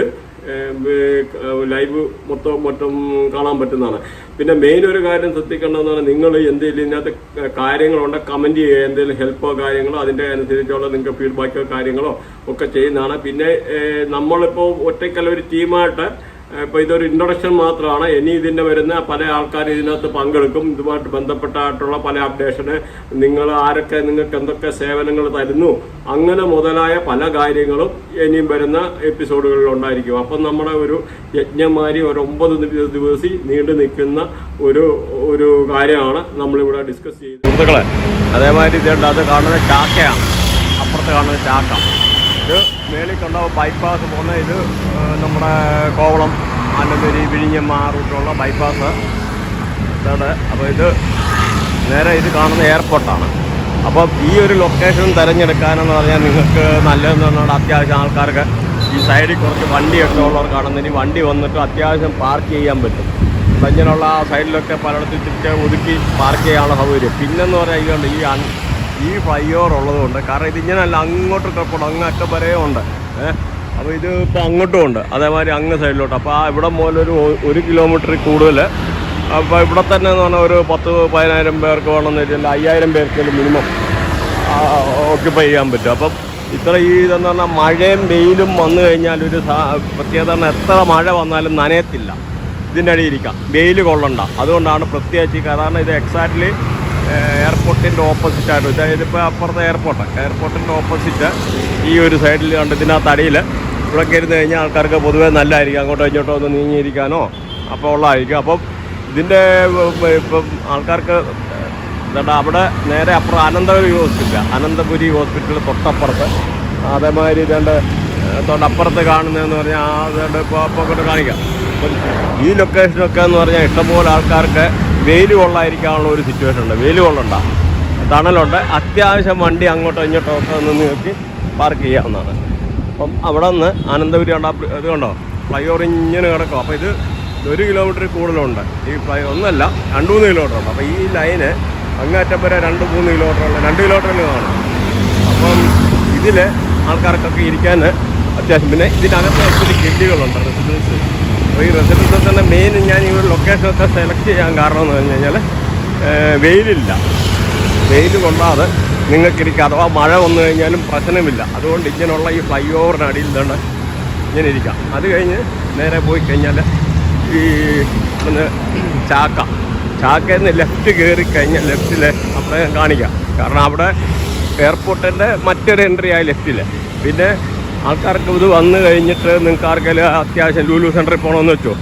ലൈവ് മൊത്തം മൊത്തം കാണാൻ പറ്റുന്നതാണ്. പിന്നെ മെയിൻ ഒരു കാര്യം ശ്രദ്ധിക്കേണ്ടതെന്നാണ് നിങ്ങൾ എന്തെങ്കിലും ഇതിനകത്ത് കാര്യങ്ങളുണ്ട്. കമന്റ് ചെയ്യുക. എന്തെങ്കിലും ഹെൽപ്പോ കാര്യങ്ങളോ അതിന്റെ അനുസരിച്ചുള്ള നിങ്ങൾക്ക് ഫീഡ്ബാക്കോ കാര്യങ്ങളോ ഒക്കെ ചെയ്യുന്നതാണ്. പിന്നെ നമ്മളിപ്പോൾ ഒറ്റയ്ക്കല്ല ഒരു ടീമായിട്ട് ഇപ്പൊ ഇതൊരു ഇൻട്രൊഡക്ഷൻ മാത്രമാണ്. ഇനി ഇതിന്റെ വരുന്ന പല ആൾക്കാർ ഇതിനകത്ത് പങ്കെടുക്കും. ഇതുമായിട്ട് ബന്ധപ്പെട്ടായിട്ടുള്ള പല അപ്ഡേഷന് നിങ്ങൾ ആരൊക്കെ നിങ്ങൾക്ക് എന്തൊക്കെ സേവനങ്ങൾ തരുന്നു അങ്ങനെ മുതലായ പല കാര്യങ്ങളും ഇനിയും വരുന്ന എപ്പിസോഡുകളിൽ ഉണ്ടായിരിക്കും. അപ്പം നമ്മുടെ ഒരു യജ്ഞമാരി ഒരു ഒമ്പത് ദിവ- ദിവസം നീണ്ടു നിൽക്കുന്ന ഒരു ഒരു കാര്യമാണ് നമ്മളിവിടെ ഡിസ്കസ് ചെയ്യുന്നത് അതേമാതിരി ഇതുണ്ട് അത് കാണുന്നത് ചാക്കയാണ്. അപ്പുറത്ത് കാണുന്നത് ചാക്ക. ഇത് മേളിൽ കൊണ്ടുപോകും ബൈപ്പാസ് പോകുന്ന ഇത് നമ്മുടെ കോവളം അല്ലൊരു വിഴിഞ്ഞമ്മ റൂട്ടിലുള്ള ബൈപ്പാസ് ഇതാണ്. അപ്പോൾ ഇത് നേരെ ഇത് കാണുന്ന എയർപോർട്ടാണ് അപ്പോൾ ഈ ഒരു ലൊക്കേഷൻ തിരഞ്ഞെടുക്കാനെന്ന് പറഞ്ഞാൽ നിങ്ങൾക്ക് നല്ലതെന്ന് പറഞ്ഞാൽ അത്യാവശ്യം ആൾക്കാർക്ക് ഈ സൈഡിൽ കുറച്ച് വണ്ടിയൊക്കെ ഉള്ളവർക്കാണെന്ന് ഇനി വണ്ടി വന്നിട്ട് അത്യാവശ്യം പാർക്ക് ചെയ്യാൻ പറ്റും. അപ്പം ഇങ്ങനെയുള്ള സൈഡിലൊക്കെ പലയിടത്തും തിരിച്ച് ഒതുക്കി പാർക്ക് ചെയ്യാനുള്ള സൗകര്യം. പിന്നെന്ന് പറഞ്ഞാൽ ഇതുകൊണ്ട് ഈ ഈ ഫ്ലൈ ഓവർ ഉള്ളതുകൊണ്ട്. കാരണം ഇതിങ്ങനെയല്ല അങ്ങോട്ട് പോകണം അങ്ങ് അറ്റം വരെ ഉണ്ട്. ഏഹ് അപ്പോൾ ഇത് ഇപ്പോൾ അങ്ങോട്ടും ഉണ്ട്. അതേമാതിരി അങ്ങ് സൈഡിലോട്ട്. അപ്പോൾ ആ ഇവിടെ മുതൽ ഒരു കിലോമീറ്ററിൽ കൂടുതൽ. അപ്പോൾ ഇവിടെ തന്നെ എന്ന് പറഞ്ഞാൽ ഒരു പത്ത് പതിനായിരം പേർക്ക് വേണമെന്ന് വെച്ചാൽ അയ്യായിരം പേർക്ക് മിനിമം ഓക്യുപ്പൈ ചെയ്യാൻ പറ്റും. അപ്പം ഇത്ര ഈ ഇതെന്ന് പറഞ്ഞാൽ മഴയും വെയിലും വന്നു കഴിഞ്ഞാൽ ഒരു പ്രത്യേകത എത്ര മഴ വന്നാലും നനയത്തില്ല. ഇതിന്റെ അടിയിരിക്കാം വെയിൽ കൊള്ളണ്ട. അതുകൊണ്ടാണ് പ്രത്യേകിച്ച് കാരണം ഇത് എക്സാക്ട്ലി എയർപോർട്ടിന്റെ ഓപ്പോസിറ്റ് ആയിട്ട് അതായത് ഇപ്പോൾ അപ്പുറത്തെ എയർപോർട്ട് എയർപോർട്ടിന്റെ ഓപ്പോസിറ്റ് ഈ ഒരു സൈഡിൽ കണ്ട് ഇതിനകത്ത് അടിയിൽ ഇവിടെ കയറുന്ന കഴിഞ്ഞാൽ ആൾക്കാർക്ക് പൊതുവേ നല്ലതായിരിക്കും അങ്ങോട്ടോ ഇങ്ങോട്ടോ ഒന്ന് നീങ്ങിയിരിക്കാനോ അപ്പോൾ ഉള്ളതായിരിക്കും. അപ്പം ഇതിന്റെ ഇപ്പം ആൾക്കാർക്ക് എന്താ അവിടെ നേരെ അപ്പുറം അനന്തപുരി ഹോസ്പിറ്റൽ അനന്തപുരി ഹോസ്പിറ്റൽ തൊട്ടപ്പുറത്ത്. അതേമാതിരി ഇതുണ്ട് തൊട്ടപ്പുറത്ത് കാണുന്നതെന്ന് പറഞ്ഞാൽ അതുകൊണ്ട് ഇപ്പോൾ അപ്പോൾ കൊണ്ട് കാണിക്കാം. ഈ ലൊക്കേഷനൊക്കെ എന്ന് പറഞ്ഞാൽ ഇഷ്ടംപോലെ ആൾക്കാർക്ക് വെയിൽ കൊള്ളായിരിക്കാനുള്ള ഒരു സിറ്റുവേഷൻ ഉണ്ട്. വെയിൽ കൊള്ളണ്ട. തണലുണ്ട്. അത്യാവശ്യം വണ്ടി അങ്ങോട്ടോ ഇങ്ങോട്ടോ ഒക്കെ ഒന്ന് നോക്കി പാർക്ക് ചെയ്യാവുന്നതാണ്. അപ്പം അവിടെ നിന്ന് അനന്തപുരി കണ്ട ഇത് കണ്ടോ? ഫ്ലൈ ഓവർ ഇങ്ങനെ കിടക്കും. അപ്പോൾ ഇത് ഒരു കിലോമീറ്റർ കൂടുതലുണ്ട്. ഈ ഫ്ലൈ ഒന്നല്ല രണ്ട് മൂന്ന് കിലോമീറ്റർ ഉണ്ട്. അപ്പോൾ ഈ ലൈന് അങ്ങേറ്റം വരെ രണ്ട് മൂന്ന് കിലോമീറ്റർ ഉള്ള രണ്ട് കിലോമീറ്ററിൽ കാണും. അപ്പം ഇതിൽ ആൾക്കാർക്കൊക്കെ ഇരിക്കാൻ അത്യാവശ്യം. പിന്നെ ഇതിനകത്ത് ഒത്തിരി ഗഡികളുണ്ട് റെസിഡൻസ് അപ്പോൾ ഈ റെസിഡൻസിൽ തന്നെ മെയിൻ ഞാൻ ഈ ഒരു ലൊക്കേഷനൊക്കെ സെലക്ട് ചെയ്യാൻ കാരണം എന്ന് പറഞ്ഞു കഴിഞ്ഞാൽ വെയിലില്ല. വെയിൽ കൊള്ളാതെ നിങ്ങൾക്കിരിക്കുക അഥവാ മഴ വന്നു കഴിഞ്ഞാലും പ്രശ്നമില്ല. അതുകൊണ്ട് ഇങ്ങനെയുള്ള ഈ ഫ്ലൈ ഓവറിന് അടിയിൽ തന്നെ ഇങ്ങനെ ഇരിക്കാം. അത് കഴിഞ്ഞ് നേരെ പോയി കഴിഞ്ഞാൽ ഈ ഒന്ന് ചാക്ക. ചാക്കയിൽ നിന്ന് ലെഫ്റ്റ് കയറി കഴിഞ്ഞാൽ ലെഫ്റ്റിൽ അവിടെ കാണിക്കാം. കാരണം അവിടെ എയർപോർട്ടിന്റെ മറ്റൊരു എൻട്രി ആയി ലെഫ്റ്റിൽ പിന്നെ ആൾക്കാർക്ക് ഇത് വന്നു കഴിഞ്ഞിട്ട് നിങ്ങൾക്ക് ആർക്കെങ്കിലും അത്യാവശ്യം ലൂലു സെന്ററിൽ പോകണമെന്ന് വെച്ചോ?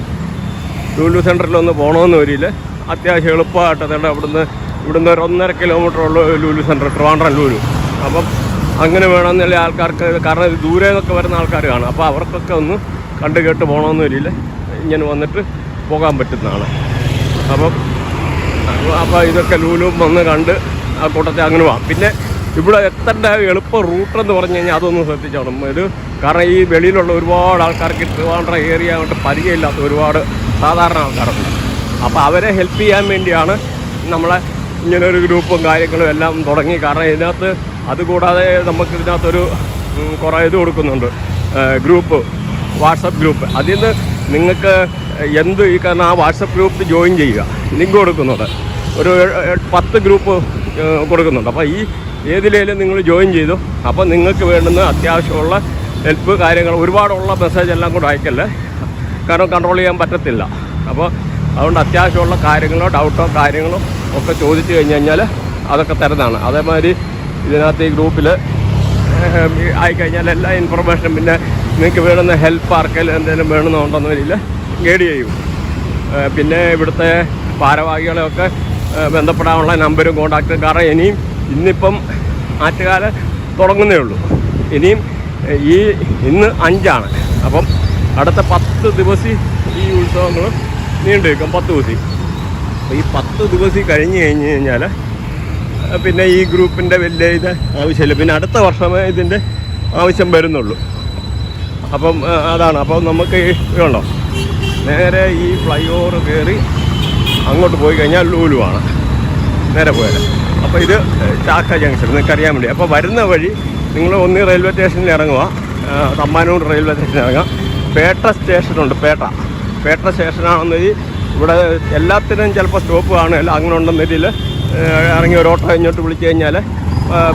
ലൂലു സെന്ററിലൊന്ന് പോകണമെന്ന് വരില്ല അത്യാവശ്യം എളുപ്പമായിട്ട് അതുകൊണ്ട് അവിടുന്ന് ഇവിടുന്ന് ഒരു ഒന്നര കിലോമീറ്റർ ഉള്ള ലൂലു സെന്റർ ട്രിവാൻഡ്രം ലൂലു അപ്പം അങ്ങനെ വേണമെന്നുള്ള ആൾക്കാർക്ക് കാരണം ഇത് ദൂരെ നിന്നൊക്കെ വരുന്ന ആൾക്കാർ കാണും. അപ്പോൾ അവർക്കൊക്കെ ഒന്ന് കണ്ട് കേട്ട് പോകണമെന്ന് വരില്ല ഇങ്ങനെ വന്നിട്ട് പോകാൻ പറ്റുന്നതാണ്. അപ്പം അപ്പോൾ ഇതൊക്കെ ലൂലും വന്ന് കണ്ട് ആ കൂട്ടത്തെ അങ്ങനെ പോവാം പിന്നെ ഇവിടെ എത്തേണ്ട എളുപ്പ റൂട്ടെന്ന് പറഞ്ഞു കഴിഞ്ഞാൽ അതൊന്ന് ശ്രദ്ധിച്ചോണം. ഒരു കാരണം ഈ വെളിയിലുള്ള ഒരുപാട് ആൾക്കാർക്ക് ട്രിവാൻഡ്ര ഏരിയ കൊണ്ട് പരിചയമില്ലാത്ത ഒരുപാട് സാധാരണ ആൾക്കാരുണ്ട്. അപ്പോൾ അവരെ ഹെൽപ്പ് ചെയ്യാൻ വേണ്ടിയാണ് നമ്മളെ ഇങ്ങനൊരു ഗ്രൂപ്പും കാര്യങ്ങളും എല്ലാം തുടങ്ങി. കാരണം ഇതിനകത്ത് അതുകൂടാതെ നമുക്ക് ഇതിനകത്തൊരു കുറേ ഇത് കൊടുക്കുന്നുണ്ട്. ഗ്രൂപ്പ് വാട്സപ്പ് ഗ്രൂപ്പ് അതിൽ നിന്ന് നിങ്ങൾക്ക് എന്ത് ഈ കാരണം ആ വാട്സപ്പ് ഗ്രൂപ്പ് ജോയിൻ ചെയ്യുക. ലിങ്ക് കൊടുക്കുന്നുണ്ട്. ഒരു പത്ത് ഗ്രൂപ്പ് കൊടുക്കുന്നുണ്ട്. അപ്പോൾ ഈ ഏതിലേലും നിങ്ങൾ ജോയിൻ ചെയ്തു. അപ്പോൾ നിങ്ങൾക്ക് വേണ്ടുന്ന അത്യാവശ്യമുള്ള ഹെൽപ്പ് കാര്യങ്ങൾ ഒരുപാടുള്ള മെസ്സേജ് എല്ലാം കൂടെ അയക്കല്ലേ? കാരണം കൺട്രോൾ ചെയ്യാൻ പറ്റത്തില്ല. അപ്പോൾ അതുകൊണ്ട് അത്യാവശ്യമുള്ള കാര്യങ്ങളോ ഡൗട്ടോ കാര്യങ്ങളോ ഒക്കെ ചോദിച്ചു കഴിഞ്ഞ് കഴിഞ്ഞാൽ അതൊക്കെ തരുന്നതാണ്. അതേമാതിരി ഇതിനകത്ത് ഈ ഗ്രൂപ്പിൽ ആയിക്കഴിഞ്ഞാൽ എല്ലാ ഇൻഫർമേഷനും പിന്നെ നിങ്ങൾക്ക് വേണ്ടുന്ന ഹെൽപ്പ് ആർക്കെങ്കിലും എന്തെങ്കിലും വേണമെന്നുണ്ടെന്ന് വരില്ല ഗൈഡ് ചെയ്യും. പിന്നെ ഇവിടുത്തെ ഭാരവാഹികളെയൊക്കെ ബന്ധപ്പെടാനുള്ള നമ്പരും കോണ്ടാക്റ്റും കാരണം ഇനിയും ഇന്നിപ്പം ആറ്റുകാല തുടങ്ങുന്നേ ഉള്ളൂ. ഇനിയും ഈ ഇന്ന് അഞ്ചാണ്. അപ്പം അടുത്ത പത്ത് ദിവസം ഈ ഉത്സവങ്ങൾ നീണ്ടു നിൽക്കും പത്ത് ദിവസം. അപ്പോൾ ഈ പത്ത് ദിവസം കഴിഞ്ഞ് കഴിഞ്ഞ് കഴിഞ്ഞാൽ പിന്നെ ഈ ഗ്രൂപ്പിന്റെ വലിയ ഇത് ആവശ്യമില്ല. പിന്നെ അടുത്ത വർഷമേ ഇതിന്റെ ആവശ്യം വരുന്നുള്ളൂ. അപ്പം അതാണ്. അപ്പം നമുക്ക് വേണ്ടോ നേരെ ഈ ഫ്ലൈ ഓവർ കയറി അങ്ങോട്ട് പോയി കഴിഞ്ഞാൽ ലൂലുവാണ്. നേരെ പോയാൽ അപ്പോൾ ഇത് ചാക്ക ജംഗ്ഷൻ നിങ്ങൾക്ക് അറിയാൻ വേണ്ടി. അപ്പോൾ വരുന്ന വഴി നിങ്ങൾ ഒന്ന് റെയിൽവേ സ്റ്റേഷനിൽ ഇറങ്ങുക. തമ്മാനൂർ റെയിൽവേ സ്റ്റേഷനിൽ ഇറങ്ങുക. പേട്ട സ്റ്റേഷനുണ്ട് പേട്ട. പേട്ട സ്റ്റേഷനാണെന്നൊരു ഇവിടെ എല്ലാത്തിനും ചിലപ്പോൾ സ്റ്റോപ്പ് കാണില്ല അങ്ങനെ ഉണ്ടെന്നതിൽ ഇറങ്ങി ഒരു ഓട്ടോ ഇങ്ങോട്ട് വിളിച്ചു കഴിഞ്ഞാൽ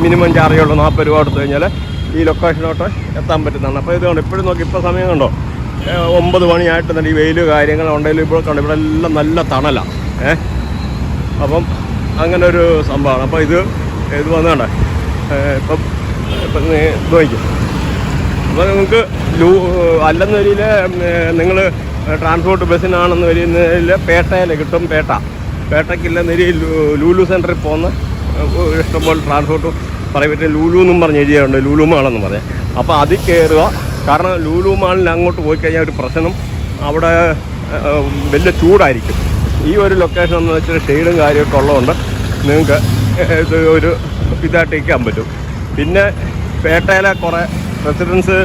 മിനിമം ചാർജ് ഉള്ളൂ നാൽപ്പത് രൂപ കൊടുത്തു കഴിഞ്ഞാൽ ഈ ലൊക്കേഷനോട്ട് എത്താൻ പറ്റുന്നതാണ്. അപ്പോൾ ഇത് കണ്ടോ ഇപ്പോഴും നോക്കി ഇപ്പോൾ സമയം കണ്ടോ? ഒമ്പത് മണിയായിട്ട് തന്നെ ഈ വെയിൽ കാര്യങ്ങളുണ്ടെങ്കിലും ഇപ്പോൾ കണ്ടോ ഇവിടെ എല്ലാം നല്ല തണലാണ് ഏഹ് അപ്പം അങ്ങനെ ഒരു സംഭവമാണ്. അപ്പോൾ ഇത് ഇത് വന്നതാണ് ഇപ്പം ഇപ്പം ഇത് വയ്ക്കും. അപ്പോൾ നിങ്ങൾക്ക് ലൂ അല്ലെന്ന വരിയിൽ നിങ്ങൾ ട്രാൻസ്പോർട്ട് ബസ്സിനാണെന്ന് വരുന്നതിൽ പേട്ടയിൽ കിട്ടും പേട്ട. പേട്ടയ്ക്കില്ല നിരി ലൂലു സെന്ററിൽ പോകുന്ന ഇഷ്ടംപോലെ ട്രാൻസ്പോർട്ട് പ്രൈവറ്റ് ലൂലു എന്നും പറഞ്ഞ് എഴുതിയുണ്ട് ലൂലു മാളെന്ന് പറയാം. അപ്പോൾ അതിൽ കയറുക കാരണം ലൂലു മാളിൽ അങ്ങോട്ട് പോയി കഴിഞ്ഞാൽ ഒരു പ്രശ്നം. അവിടെ വലിയ ചൂടായിരിക്കും. ഈ ഒരു ലൊക്കേഷൻ എന്ന് വെച്ചാൽ ഷെയ്ഡും കാര്യമൊക്കെ ഉള്ളതുകൊണ്ട് നിങ്ങൾക്ക് ഇത് ഒരു ഇതായിട്ട് ഇരിക്കാൻ പറ്റും. പിന്നെ പേട്ടയിലെ കുറേ റെസിഡൻസ്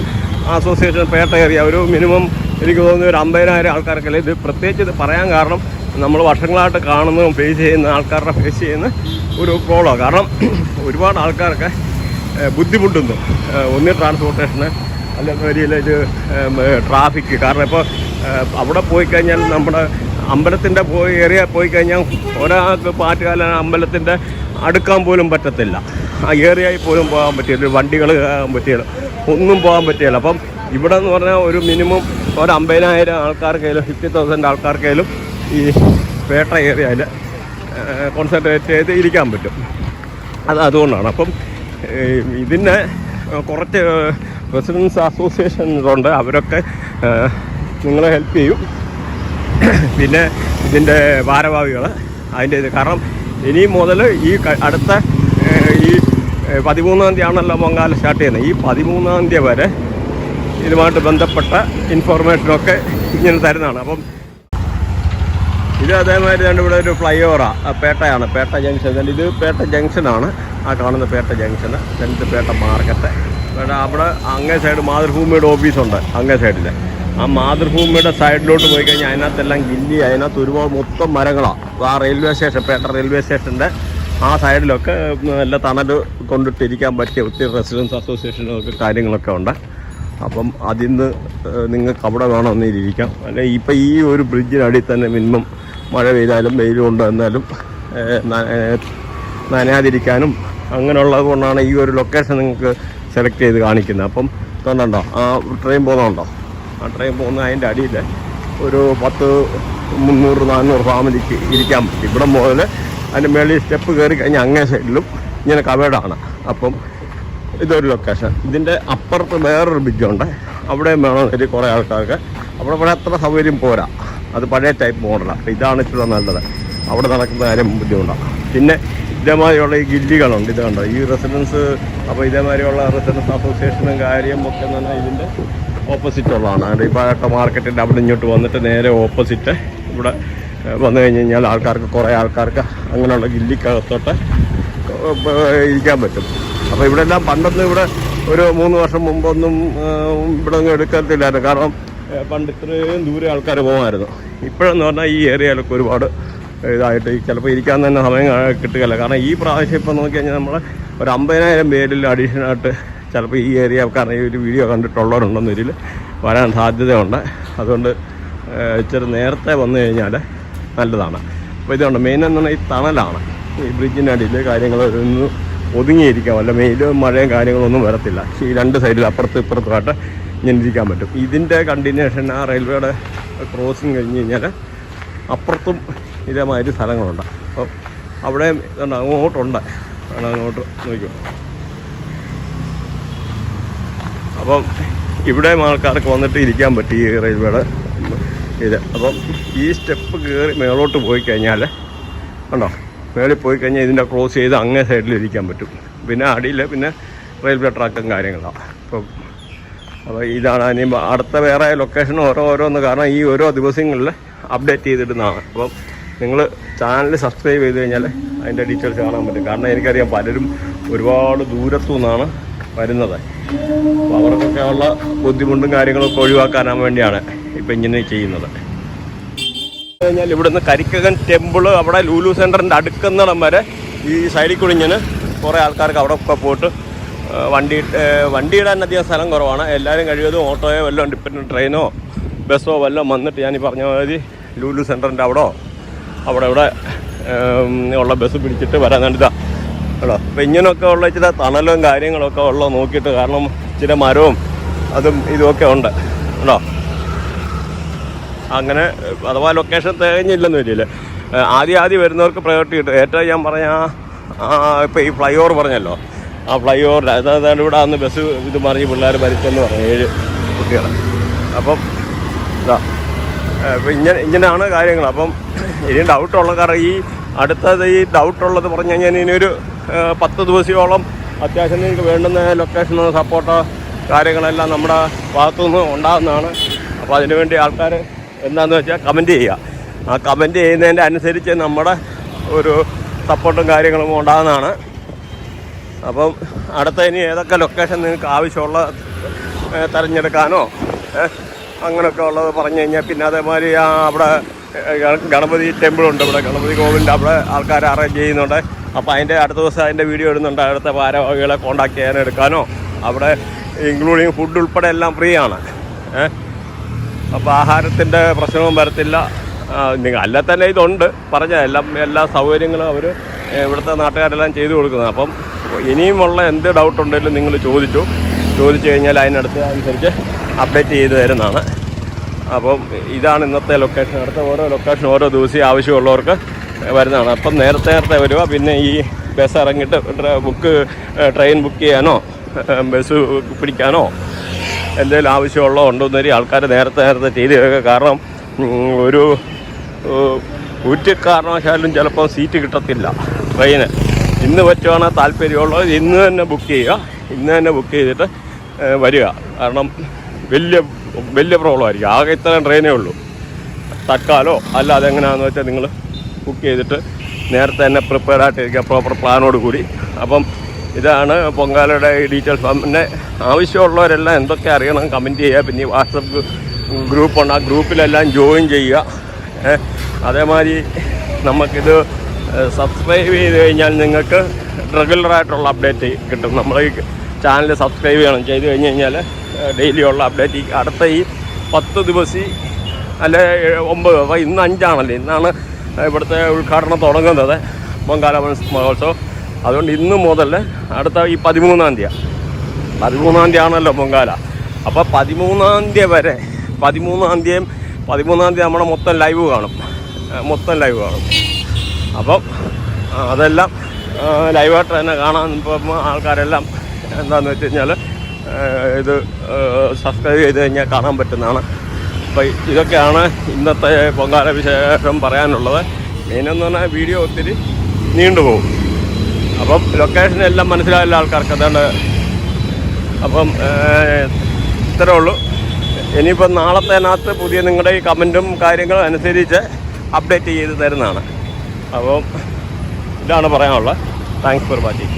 അസോസിയേഷൻ പേട്ട ഏരിയ ഒരു മിനിമം എനിക്ക് തോന്നുന്നു ഒരു അമ്പതിനായിരം ആൾക്കാർക്കല്ലേ ഇത് പ്രത്യേകിച്ച് ഇത് പറയാൻ കാരണം നമ്മൾ വർഷങ്ങളായിട്ട് കാണുന്നതും ഫേസ് ചെയ്യുന്ന ആൾക്കാരുടെ ഫേസ് ചെയ്യുന്ന ഒരു പ്രോബ്ലമാണ് കാരണം ഒരുപാട് ആൾക്കാർക്ക് ബുദ്ധിമുട്ടുന്നു. ഒന്നി ട്രാൻസ്പോർട്ടേഷന് അല്ലെങ്കിൽ ഇത് ട്രാഫിക്ക് കാരണം ഇപ്പോൾ അവിടെ പോയി കഴിഞ്ഞാൽ നമ്മുടെ അമ്പലത്തിന്റെ പോയി ഏരിയ പോയി കഴിഞ്ഞാൽ ഒരാൾക്ക് പാറ്റുകാല അമ്പലത്തിന്റെ അടുക്കാൻ പോലും പറ്റത്തില്ല. ആ ഏരിയയിൽ പോലും പോകാൻ പറ്റില്ല. വണ്ടികൾ പറ്റില്ല. ഒന്നും പോകാൻ പറ്റില്ല. അപ്പം ഇവിടെ എന്ന് പറഞ്ഞാൽ ഒരു മിനിമം ഒരു അമ്പതിനായിരം ആൾക്കാർക്കായാലും ഫിഫ്റ്റി തൗസൻഡ് ആൾക്കാർക്കായാലും ഈ പേട്ട ഏരിയയിൽ കോൺസെൻട്രേറ്റ് ചെയ്ത് ഇരിക്കാൻ പറ്റും. അത് അതുകൊണ്ടാണ്. അപ്പം ഇതിനെ കുറച്ച് റെസിഡൻസ് അസോസിയേഷൻ ഉണ്ട്. അവരൊക്കെ നിങ്ങളെ ഹെൽപ്പ് ചെയ്യും. പിന്നെ ഇതിന്റെ ഭാരവാഹികൾ അതിന്റെ ഇത് കാരണം ഇനി മുതൽ ഈ അടുത്ത ഈ പതിമൂന്നാം തീയതി ആണല്ലോ പൊങ്കാല സ്റ്റാർട്ട് ചെയ്യുന്നത്. ഈ പതിമൂന്നാം തീയതി വരെ ഇതുമായിട്ട് ബന്ധപ്പെട്ട ഇൻഫോർമേഷനൊക്കെ ഇങ്ങനെ തരുന്നതാണ്. അപ്പം ഇത് അതേമാതിരി തന്നെ ഇവിടെ ഒരു ഫ്ലൈ ഓവറാണ് പേട്ടയാണ്. പേട്ട ജംഗ്ഷൻ ഇത് പേട്ട ജംഗ്ഷനാണ് ആ കാണുന്ന പേട്ട then ഇത് പേട്ട മാർക്കറ്റ് അവിടെ അങ്ങേ സൈഡ് മാതൃഭൂമിയുടെ ഓഫീസുണ്ട് അങ്ങേ സൈഡിൽ ആ മാതൃഭൂമിയുടെ സൈഡിലോട്ട് പോയി കഴിഞ്ഞാൽ അതിനകത്തെല്ലാം ഗില്ലി അതിനകത്ത് ഒരുപാട് മൊത്തം മരങ്ങളാണ് ആ റെയിൽവേ സ്റ്റേഷൻ പേട്ട റെയിൽവേ സ്റ്റേഷന്റെ ആ സൈഡിലൊക്കെ നല്ല തണൽ കൊണ്ടിട്ടിരിക്കാൻ പറ്റിയ ഒത്തിരി റെസിഡൻസ് അസോസിയേഷനൊക്കെ കാര്യങ്ങളൊക്കെ ഉണ്ട്. അപ്പം അതിൽ നിന്ന് നിങ്ങൾക്ക് അവിടെ വേണമെന്ന് ഇരിക്കാം. അല്ലെ ഇപ്പം ഈ ഒരു ബ്രിഡ്ജിനടിയിൽ തന്നെ മിനിമം മഴ പെയ്താലും ഏഹ്, ന- ഏഹ്, നനയാതിരിക്കാനും അങ്ങനെയുള്ളത് കൊണ്ടാണ് ഈ ഒരു ലൊക്കേഷൻ നിങ്ങൾക്ക് സെലക്ട് ചെയ്ത് കാണിക്കുന്നത്. അപ്പം കണ്ടോ ആ ട്രെയിൻ പോകുന്നുണ്ടോ? ആ ട്രെയിൻ പോകുന്ന അതിന്റെ അടിയിൽ ഒരു പത്ത് മുന്നൂറ് നാനൂറ് ഫാമിലിക്ക് ഇരിക്കാൻ പറ്റും. ഇവിടെ മുതൽ അതിന്റെ മേളിൽ സ്റ്റെപ്പ് കയറി കഴിഞ്ഞാൽ അങ്ങേ സൈഡിലും ഇങ്ങനെ കവേഡാണ് അപ്പം ഇതൊരു ലൊക്കേഷൻ ഇതിന്റെ അപ്പുറത്ത് വേറൊരു ബ്രിഡ്ജുണ്ട് അവിടെയും വേണം ഒരു കുറേ ആൾക്കാർക്ക്. അവിടെ ഇവിടെ അത്ര സൗകര്യം പോരാ. അത് പഴയ ടൈപ്പ് മോഡലാണ് ഇതാണ് ഇച്ചിരി നല്ലത്. അവിടെ നടക്കുന്ന കാര്യം ബുദ്ധിമുട്ടാണ് പിന്നെ ഇതേമാതിരിയുള്ള ഈ ഗില്ലികളുണ്ട്. ഇത് കണ്ടോ? ഈ റെസിഡൻസ് അപ്പോൾ ഇതേമാതിരിയുള്ള റെസിഡൻസ് അസോസിയേഷനും കാര്യം ഒക്കെ പറഞ്ഞാൽ ഇതിന്റെ ഓപ്പോസിറ്റ് ഉള്ളതാണ്. ഇപ്പോൾ മാർക്കറ്റിന്റെ അവിടെ ഇങ്ങോട്ട് വന്നിട്ട് നേരെ ഓപ്പോസിറ്റ് ഇവിടെ വന്നു കഴിഞ്ഞ് കഴിഞ്ഞാൽ ആൾക്കാർക്ക് കുറേ ആൾക്കാർക്ക് അങ്ങനെയുള്ള ഗില്ലിക്കകത്തോട്ട് ഇരിക്കാൻ പറ്റും. അപ്പോൾ ഇവിടെ എല്ലാം പണ്ടൊന്നും ഇവിടെ ഒരു മൂന്ന് വർഷം മുമ്പൊന്നും ഇവിടെ ഒന്നും എടുക്കത്തില്ലായിരുന്നു. കാരണം പണ്ട് ഇത്രയും ദൂരെ ആൾക്കാർ പോകുമായിരുന്നു ഇപ്പോഴെന്ന് പറഞ്ഞാൽ ഈ ഏരിയയിലൊക്കെ ഒരുപാട് ഇതായിട്ട് ചിലപ്പോൾ ഇരിക്കാൻ തന്നെ സമയം കിട്ടുകയല്ല. കാരണം ഈ പ്രാവശ്യം ഇപ്പം നോക്കി കഴിഞ്ഞാൽ നമ്മൾ ഒരു അമ്പതിനായിരം പേരിൽ അഡീഷണലായിട്ട് ചിലപ്പോൾ ഈ ഏരിയ കാരണം ഈ ഒരു വീഡിയോ കണ്ടിട്ടുള്ളവരുണ്ടെന്ന് ഇതിൽ വരാൻ സാധ്യതയുണ്ട്. അതുകൊണ്ട് ഇച്ചിരി നേരത്തെ വന്നു കഴിഞ്ഞാൽ നല്ലതാണ്. അപ്പോൾ ഇതുണ്ട് മെയിൻ എന്ന് ഈ തണലാണ്. ഈ ബ്രിഡ്ജിന്റെ അടിയിൽ കാര്യങ്ങൾ ഒന്ന് ഒതുങ്ങിയിരിക്കാം വല്ല മെയിലും മഴയും കാര്യങ്ങളൊന്നും വരത്തില്ല. ഈ രണ്ട് സൈഡിൽ അപ്പുറത്ത് ഇപ്പുറത്തുമായിട്ട് ഇങ്ങനെ പറ്റും. ഇതിന്റെ കണ്ടിന്യൂഷൻ ആ റെയിൽവേയുടെ ക്രോസിങ് കഴിഞ്ഞ് കഴിഞ്ഞാൽ അപ്പുറത്തും ഇതേമാതിരി സ്ഥലങ്ങളുണ്ട്. അപ്പോൾ അവിടെ അങ്ങോട്ടുണ്ട്. അങ്ങോട്ട് നോക്കൂ അപ്പം ഇവിടെ ആൾക്കാർക്ക് വന്നിട്ട് ഇരിക്കാൻ പറ്റി ഈ റെയിൽവേയുടെ ഇത്. അപ്പം ഈ സ്റ്റെപ്പ് കയറി മേളോട്ട് പോയി കഴിഞ്ഞാൽ ഉണ്ടോ മേളിൽ പോയി കഴിഞ്ഞാൽ ഇതിന്റെ ക്രോസ് ചെയ്ത് അങ്ങേ സൈഡിൽ ഇരിക്കാൻ പറ്റും. പിന്നെ അടിയിൽ പിന്നെ റെയിൽവേ ട്രാക്കും കാര്യങ്ങളാണ് അപ്പം അപ്പോൾ ഇതാണ് ഇനി അടുത്ത വേറെ ലൊക്കേഷൻ ഓരോ ഓരോന്ന്. കാരണം ഈ ഓരോ ദിവസങ്ങളിൽ അപ്ഡേറ്റ് ചെയ്തിടുന്നതാണ്. അപ്പം നിങ്ങൾ ചാനൽ സബ്സ്ക്രൈബ് ചെയ്ത് കഴിഞ്ഞാൽ അതിന്റെ ഡീറ്റെയിൽസ് കാണാൻ പറ്റും. കാരണം എനിക്കറിയാം പലരും ഒരുപാട് ദൂരത്തു നിന്നാണ് വരുന്നത്. അപ്പോൾ അവർക്കൊക്കെ ഉള്ള ബുദ്ധിമുട്ടും കാര്യങ്ങളൊക്കെ ഒഴിവാക്കാനാൻ വേണ്ടിയാണ് ഇപ്പം ഇങ്ങനെ ചെയ്യുന്നത്. കഴിഞ്ഞാൽ ഇവിടുന്ന് കരിക്കകൻ ടെമ്പിൾ അവിടെ ലൂലു സെന്ററിന്റെ അടുക്കുന്നിടം വരെ ഈ സൈഡിൽ കൂടി ഇങ്ങനെ കുറേ ആൾക്കാർക്ക് അവിടെ ഒക്കെ പോയിട്ട് വണ്ടി വണ്ടി ഇടാൻ അധികം സ്ഥലം കുറവാണ്. എല്ലാവരും കഴിവതും ഓട്ടോയോ വല്ലതും ഡിപ്പെൻഡ് ട്രെയിനോ ബസ്സോ വല്ലതും വന്നിട്ട് ഞാൻ ഈ പറഞ്ഞ മാതിരി ലൂലു സെന്ററിന്റെ അവിടോ അവിടെ ഇവിടെ ഉള്ള ബസ് പിടിച്ചിട്ട് വരാൻ വേണ്ടിതാ കേട്ടോ അപ്പം ഇങ്ങനെയൊക്കെ ഉള്ള ഇച്ചിരി തണലും കാര്യങ്ങളൊക്കെ ഉള്ള നോക്കിയിട്ട് കാരണം ഇച്ചിരി മരവും അതും ഇതുമൊക്കെ ഉണ്ട്. കേട്ടോ അങ്ങനെ അഥവാ ലൊക്കേഷൻ തികഞ്ഞില്ലെന്ന് വരില്ല. ആദ്യം ആദ്യം വരുന്നവർക്ക് പ്രയോറിറ്റി കിട്ടും. ഏറ്റവും ഞാൻ പറഞ്ഞ ഇപ്പോൾ ഈ ഫ്ലൈ ഓവർ പറഞ്ഞല്ലോ. ആ ഫ്ലൈ ഓവർ അതായത് ഇവിടെ അന്ന് ബസ് ഇത് മറിഞ്ഞ് പിള്ളേർ മരിച്ചെന്ന് പറഞ്ഞു ഏഴ് കുട്ടികൾ അപ്പം ഇതാ ഇപ്പം ഇങ്ങനെ ഇങ്ങനെയാണ് കാര്യങ്ങൾ. അപ്പം ഇനി ഡൗട്ടുള്ള കാരണം ഈ അടുത്തത് ഈ ഡൗട്ടുള്ളത് പറഞ്ഞു കഴിഞ്ഞാൽ ഇനിയൊരു പത്ത് ദിവസത്തോളം അത്യാവശ്യം നിങ്ങൾക്ക് വേണ്ടുന്ന ലൊക്കേഷൻ സപ്പോർട്ടോ കാര്യങ്ങളെല്ലാം നമ്മുടെ ഭാഗത്തു നിന്ന് ഉണ്ടാകുന്നതാണ് അപ്പോൾ അതിനുവേണ്ടി ആൾക്കാർ എന്താണെന്ന് വെച്ചാൽ കമന്റ് ചെയ്യുക. ആ കമന്റ് ചെയ്യുന്നതിന്റെ അനുസരിച്ച് നമ്മുടെ ഒരു സപ്പോർട്ടും കാര്യങ്ങളും ഉണ്ടാകുന്നതാണ്. അപ്പം അടുത്ത ഇനി ഏതൊക്കെ ലൊക്കേഷൻ നിങ്ങൾക്ക് ആവശ്യമുള്ള തിരഞ്ഞെടുക്കാനോ അങ്ങനെയൊക്കെ ഉള്ളത് പറഞ്ഞു കഴിഞ്ഞാൽ പിന്നെ അതേമാതിരി അവിടെ ഗണപതി ടെമ്പിൾ ഉണ്ട് ഇവിടെ. ഗണപതി കോവിലിന്റെ അവിടെ ആൾക്കാർ അറേഞ്ച് ചെയ്യുന്നുണ്ട്. അപ്പോൾ അതിന്റെ അടുത്ത ദിവസം അതിന്റെ വീഡിയോ ഇടുന്നുണ്ട്. അടുത്ത ഭാരവാഹികളെ കോൺടാക്ട് ചെയ്യാൻ എടുക്കാനോ. അവിടെ ഇൻക്ലൂഡിങ് ഫുഡ് ഉൾപ്പെടെ എല്ലാം ഫ്രീ ആണ്. അപ്പോൾ ആഹാരത്തിന്റെ പ്രശ്നവും വരത്തില്ല. നിങ്ങൾ അല്ല തന്നെ ഇതുണ്ട്. പറഞ്ഞ എല്ലാം എല്ലാ സൗകര്യങ്ങളും അവർ ഇവിടുത്തെ നാട്ടുകാരെല്ലാം ചെയ്തു കൊടുക്കുന്നത്. അപ്പം ഇനിയുമുള്ള എന്ത് ഡൗട്ട് ഉണ്ടെങ്കിലും നിങ്ങൾ ചോദിച്ചു. ചോദിച്ചു കഴിഞ്ഞാൽ അതിനടുത്ത് അനുസരിച്ച് അപ്ഡേറ്റ് ചെയ്ത് തരുന്നതാണ്. അപ്പം ഇതാണ് ഇന്നത്തെ ലൊക്കേഷൻ അടുത്ത ഓരോ ലൊക്കേഷൻ ഓരോ ദിവസം ആവശ്യമുള്ളവർക്ക് വരുന്നതാണ്. അപ്പം നേരത്തെ നേരത്തെ വരിക. പിന്നെ ഈ ബസ് ഇറങ്ങിയിട്ട് ബുക്ക് ട്രെയിൻ ബുക്ക് ചെയ്യാനോ ബസ് പിടിക്കാനോ എന്തെങ്കിലും ആവശ്യമുള്ള ഉണ്ടോന്നൊരു ആൾക്കാർ നേരത്തെ നേരത്തെ ചെയ്ത് വെക്കുക കാരണം ഒരു ഒരു കാരണവശാലും ചിലപ്പോൾ സീറ്റ് കിട്ടത്തില്ല ട്രെയിന് ഇന്ന് പറ്റുവാണെങ്കിൽ താല്പര്യമുള്ളത് ഇന്ന് തന്നെ ബുക്ക് ചെയ്യുക. ഇന്ന് തന്നെ ബുക്ക് ചെയ്തിട്ട് വരിക. കാരണം വലിയ വലിയ പ്രോബ്ലം ആയിരിക്കും. ആകെ ഇത്രയും ട്രെയിനേ ഉള്ളൂ. തക്കാലോ അല്ല എങ്ങനെയാണെന്ന് വെച്ചാൽ നിങ്ങൾ ബുക്ക് ചെയ്തിട്ട് നേരത്തെ തന്നെ പ്രിപ്പയർ ആയിട്ടിരിക്കുക പ്രോപ്പർ പ്ലാനോട് കൂടി. അപ്പം ഇതാണ് പൊങ്കാലയുടെ ഡീറ്റെയിൽസ് പിന്നെ ആവശ്യമുള്ളവരെല്ലാം എന്തൊക്കെ അറിയണം കമന്റ് ചെയ്യുക. പിന്നെ ഈ വാട്സപ്പ് ഗ്രൂപ്പുണ്ട് ആ ഗ്രൂപ്പിലെല്ലാം ജോയിൻ ചെയ്യുക. അതേമാതിരി നമുക്കിത് സബ്സ്ക്രൈബ് ചെയ്ത് കഴിഞ്ഞാൽ നിങ്ങൾക്ക് റെഗുലറായിട്ടുള്ള അപ്ഡേറ്റ് കിട്ടും. നമ്മൾ ഈ ചാനൽ സബ്സ്ക്രൈബ് ചെയ്യണം. ചെയ്ത് കഴിഞ്ഞ് കഴിഞ്ഞാൽ ഡെയിലി ഉള്ള അപ്ഡേറ്റ് അടുത്ത ഈ പത്ത് ദിവസം അല്ലെ ഒമ്പത് അപ്പോൾ ഇന്ന് അഞ്ചാണല്ലോ? ഇന്നാണ് ഇവിടുത്തെ ഉദ്ഘാടനം തുടങ്ങുന്നത്. പൊങ്കാല മഹോത്സവം. അതുകൊണ്ട് ഇന്ന് മുതൽ അടുത്ത ഈ പതിമൂന്നാം തീയതി. പതിമൂന്നാം തീയതി ആണല്ലോ പൊങ്കാല. അപ്പോൾ പതിമൂന്നാം തീയതി വരെ പതിമൂന്നാം തീയതിയും പതിമൂന്നാം തീയതി നമ്മുടെ മൊത്തം ലൈവ് കാണും. മൊത്തം ലൈവ് കാണും. അപ്പം അതെല്ലാം ലൈവായിട്ട് തന്നെ കാണാൻ ഇപ്പം ആൾക്കാരെല്ലാം എന്താണെന്ന് വെച്ച് കഴിഞ്ഞാൽ ഇത് സബ്സ്ക്രൈബ് ചെയ്ത് കഴിഞ്ഞാൽ കാണാൻ പറ്റുന്നതാണ്. അപ്പോൾ ഇതൊക്കെയാണ് ഇന്നത്തെ പൊങ്കാല വിശേഷം പറയാനുള്ളത്. മെയിനെന്ന് പറഞ്ഞാൽ വീഡിയോ ഒത്തിരി നീണ്ടുപോകും അപ്പം ലൊക്കേഷൻ എല്ലാം മനസ്സിലായില്ല ആൾക്കാർക്ക് അതുകൊണ്ട് അപ്പം ഇത്രേ ഉള്ളൂ. ഇനിയിപ്പം നാളത്തേനകത്ത് പുതിയ നിങ്ങളുടെ ഈ കമന്റും കാര്യങ്ങളും അനുസരിച്ച് അപ്ഡേറ്റ് ചെയ്ത് തരുന്നതാണ്. അപ്പം ഇതാണ് പറയാനുള്ളത്. Thanks for watching